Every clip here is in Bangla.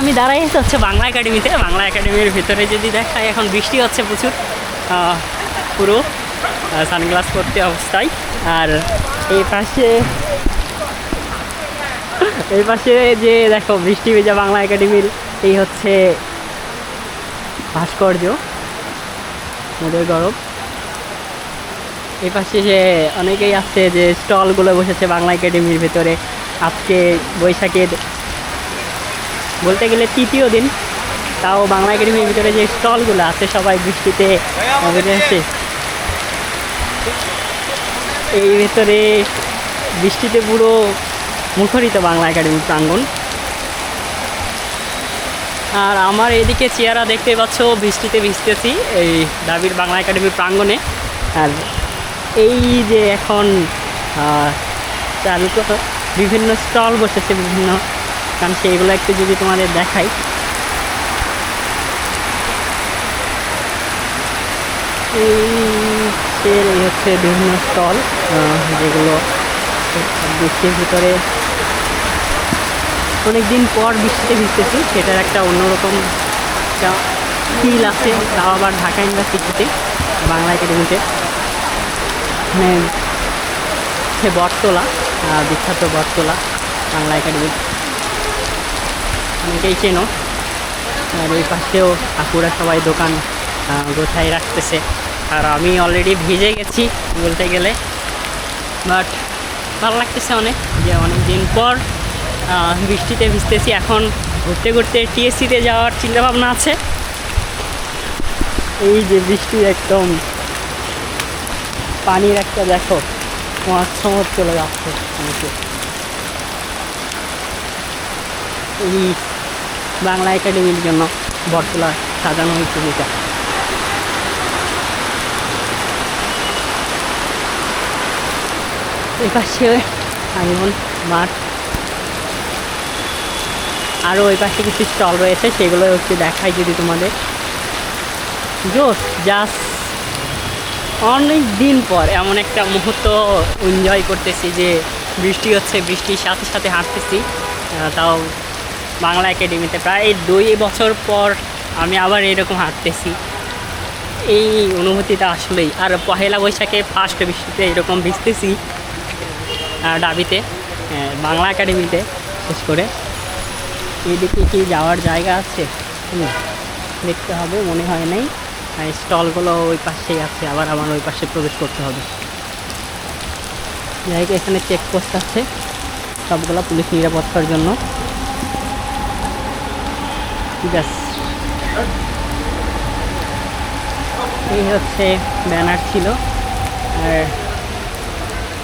আমি দাঁড়াই হচ্ছে বাংলা একাডেমিতে। বাংলা একাডেমির ভিতরে যদি দেখাই, এখন বৃষ্টি হচ্ছে প্রচুর। পুরো সানগ্লাস করতে অবস্থায়। আর এই পাশে এই পাশে যে দেখো, বৃষ্টি ভেজা বাংলা একাডেমির এই হচ্ছে ভাস্কর্য মোদের গরব। এই পাশে যে অনেকেই আছে যে স্টলগুলো বসেছে বাংলা একাডেমির ভেতরে। আজকে বৈশাখের বলতে গেলে তৃতীয় দিন। তাও বাংলা একাডেমির ভিতরে যে স্টলগুলো আছে, সবাই বৃষ্টিতে আসছে এই ভেতরে বৃষ্টিতে পুরো মুখরিত বাংলা একাডেমি প্রাঙ্গণ। আর আমার এদিকে চেয়ারা দেখতে পাচ্ছ, বৃষ্টিতে ভিজতেছি এই দাবির বাংলা একাডেমির প্রাঙ্গণে। আর এই যে এখন চালু বিভিন্ন স্টল বসেছে, বিভিন্ন কারণ সেইগুলো একটু যদি তোমাদের দেখাই। এই হচ্ছে বিভিন্ন স্টল যেগুলো বৃষ্টির ভিতরে অনেক দিন পর বৃষ্টিতে ভিজতেছি, সেটার একটা অন্যরকম একটা ফিল আছে। তাও আবার ঢাকা ইউনিভার্সিটিতে, বাংলা একাডেমিতে। মানে বটতলা বিখ্যাত বটতলা, বাংলা একাডেমি। অনেকেই চেনো। আর ওই পাশেও আপুরা সবাই দোকান গোছাই রাখতেছে। আর আমি অলরেডি ভিজে গেছি বলতে গেলে। বাট ভালো লাগতেছে অনেক যে অনেক দিন পর বৃষ্টিতে ভিজতেছি। এখন ঘুরতে ঘুরতে টিএসসিতে যাওয়ার চিন্তাভাবনা আছে। এই যে বৃষ্টি একদম, পানির একটা দেখো তোমার সমর চলে যাচ্ছে। এই বাংলা একাডেমির জন্য বটতলা সাজানো হয়েছে যেটা এই পাশে আইমন মাঠ। আরও ওই পাশে কিছু স্টল রয়েছে সেগুলো হচ্ছে দেখাই যদি তোমাদের। জোস জাস্ট অনেক দিন পর এমন একটা মুহূর্ত এনজয় করতেছি যে বৃষ্টি হচ্ছে, বৃষ্টির সাথে সাথে হাঁটতেছি। তাও বাংলা একাডেমিতে। প্রায় দুই বছর পর আমি আবার এরকম হাঁটতেছি। এই অনুভূতিটা আসলেই। আর পহেলা বৈশাখে ফার্স্ট বৃষ্টিতে এরকম ভিজতেছি ডাবিতে বাংলা একাডেমিতে, বিশেষ করে। এদিকে কি যাওয়ার জায়গা আছে? দেখতে হবে, মনে হয় নাই। স্টলগুলো ওই পাশেই আছে, আবার আমার ওই পাশে প্রবেশ করতে হবে। যাই এখানে চেকপোস্ট আছে। সবগুলো পুলিশ নিরাপত্তার জন্য। ঠিক আছে। এই হচ্ছে ব্যানার ছিল। আর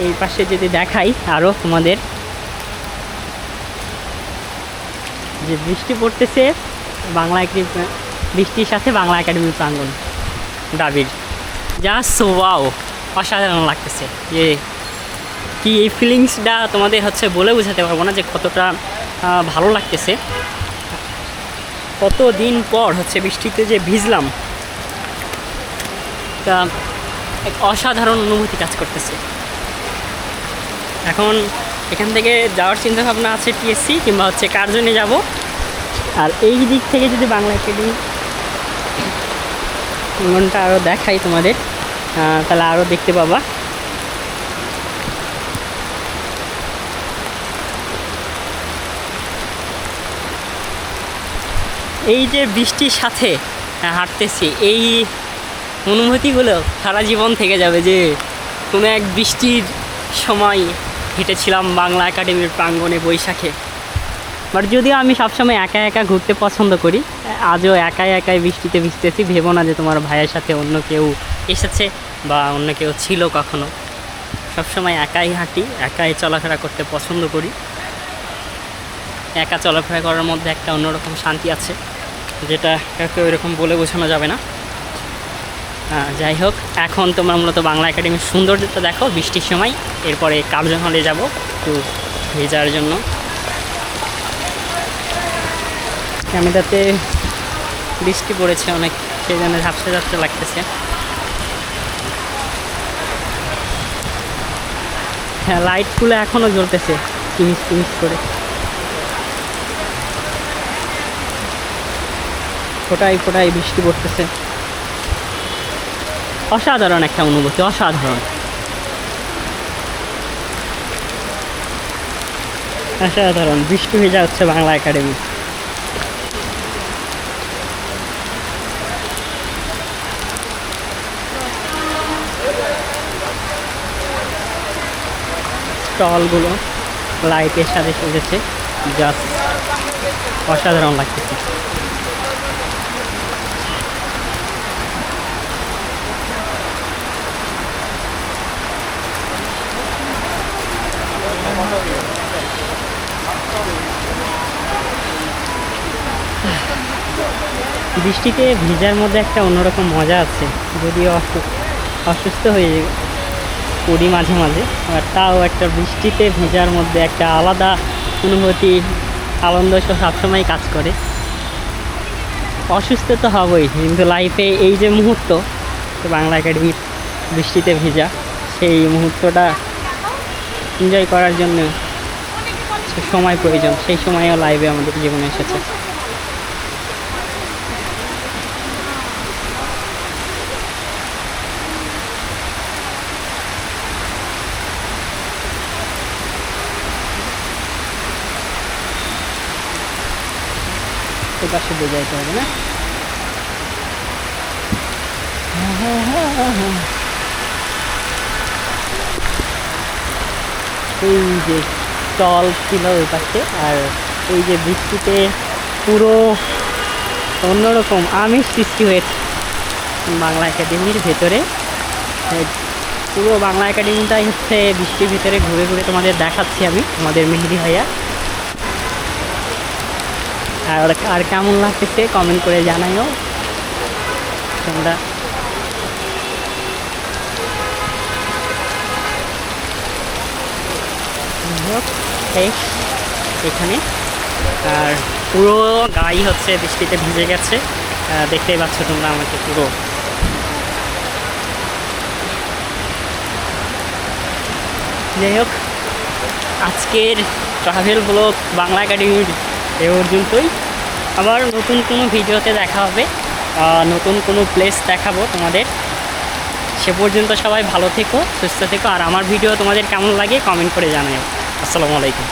এই পাশে যদি দেখাই আরও তোমাদের। যে বৃষ্টি পড়তেছে, বাংলা একাডেমি বৃষ্টির সাথে বাংলা একাডেমি প্রাঙ্গণ দাবির। জাস্ট ওয়াও অসাধারণ লাগতেছে। যে কি এই ফিলিংসটা তোমাদের হচ্ছে বলে বোঝাতে পারব না যে কতটা ভালো লাগতেছে। কত দিন পর হচ্ছে বৃষ্টিতে যে ভিজলাম, তা এক অসাধারণ অনুভূতি কাজ করতেছে। এখন এখান থেকে যাওয়ার চিন্তা ভাবনা আছে টিএসসি কিংবা হচ্ছে কার্জনে যাব? আর এই দিক থেকে যদি বাংলা একাডেমি অঙ্গনটা আরও দেখাই তোমাদের তাহলে আরও দেখতে পাবা। এই যে বৃষ্টির সাথে হাঁটতেছি, এই অনুভূতিগুলো সারা জীবন থেকে যাবে যে কোনো এক বৃষ্টির সময় হেঁটেছিলাম বাংলা একাডেমির প্রাঙ্গণে বৈশাখে। বাট যদিও আমি সবসময় একা একা ঘুরতে পছন্দ করি, আজও একাই একাই বৃষ্টিতে ভিজতেছি, ভেবো না যে তোমার ভাইয়ের সাথে অন্য কেউ এসেছে বা অন্য কেউ ছিল কখনো। সবসময় একাই হাঁটি, একাই চলাফেরা করতে পছন্দ করি। একা চলাফেরা করার মধ্যে একটা অন্যরকম শান্তি আছে। যেটা কাউকে ওইরকম বলে বোঝানো যাবে না। যাই হোক, এখন তোমরা মূলত বাংলা একাডেমির সৌন্দর্যটা দেখো, বৃষ্টির সময়। এরপরে কার্জন হলে যাব একটু ভেজার জন্য। ক্যামেরাতে বৃষ্টি পড়েছে অনেক, সেই জন্য ঝাপসা ঝাপসা লাগতেছে। হ্যাঁ লাইটগুলো এখনও জ্বলতেছে টিমিস টিমিস করে। ফোটায় ফোটায় বৃষ্টি পড়তেছে। অসাধারণ একটা অনুভূতি, অসাধারণ। অসাধারণ, বৃষ্টি ভেজা হচ্ছে বাংলা একাডেমি। স্টলগুলো লাইটের সাথে সেজেছে, জাস্ট অসাধারণ লাগতেছে। বৃষ্টিতে ভিজার মধ্যে একটা অন্যরকম মজা আছে। যদিও অসু- অসুস্থ হয়ে পড়ি মাঝে মাঝে আর তাও একটা বৃষ্টিতে ভেজার মধ্যে একটা আলাদা অনুভূতি, আনন্দ সব সবসময় কাজ করে। অসুস্থ তো হবই, কিন্তু লাইফে এই যে মুহূর্ত বাংলা একাডেমির বৃষ্টিতে ভেজা, সেই মুহূর্তটা এনজয় করার জন্য সময় প্রয়োজন, সেই সময়ও লাইভে আমাদের জীবনে এসেছে এই পাশে দিয়ে যাইতে হবে, না? এই যে স্টল ছিল ওই পাশে, আর এই যে বৃষ্টিতে পুরো অন্যরকম আমেজ সৃষ্টি হয়েছে বাংলা একাডেমির ভেতরে। পুরো বাংলা একাডেমিটাই হচ্ছে বৃষ্টির ভিতরে ঘুরে ঘুরে তোমাদের দেখাচ্ছি আমি আমাদের মেহেদি ভাইয়া। আর আর কেমন লাগতেছে? কমেন্ট করে জানাইও তোমরা এখানে। আর পুরো গাই হচ্ছে বৃষ্টিতে ভিজে গেছে। দেখতেই পাচ্ছ তোমরা আমাকে পুরো। যাই হোক আজকের ট্রাভেল ব্লগ বাংলা একাডেমির এ পর্যন্তই। আবার নতুন কোনো ভিডিওতে দেখা হবে। নতুন কোনো প্লেস দেখাবো তোমাদের। সে পর্যন্ত সবাই ভালো থেকো, সুস্থ থেকো। আর আমার ভিডিও তোমাদের কেমন লাগে কমেন্ট করে জানাই আসসালামু আলাইকুম।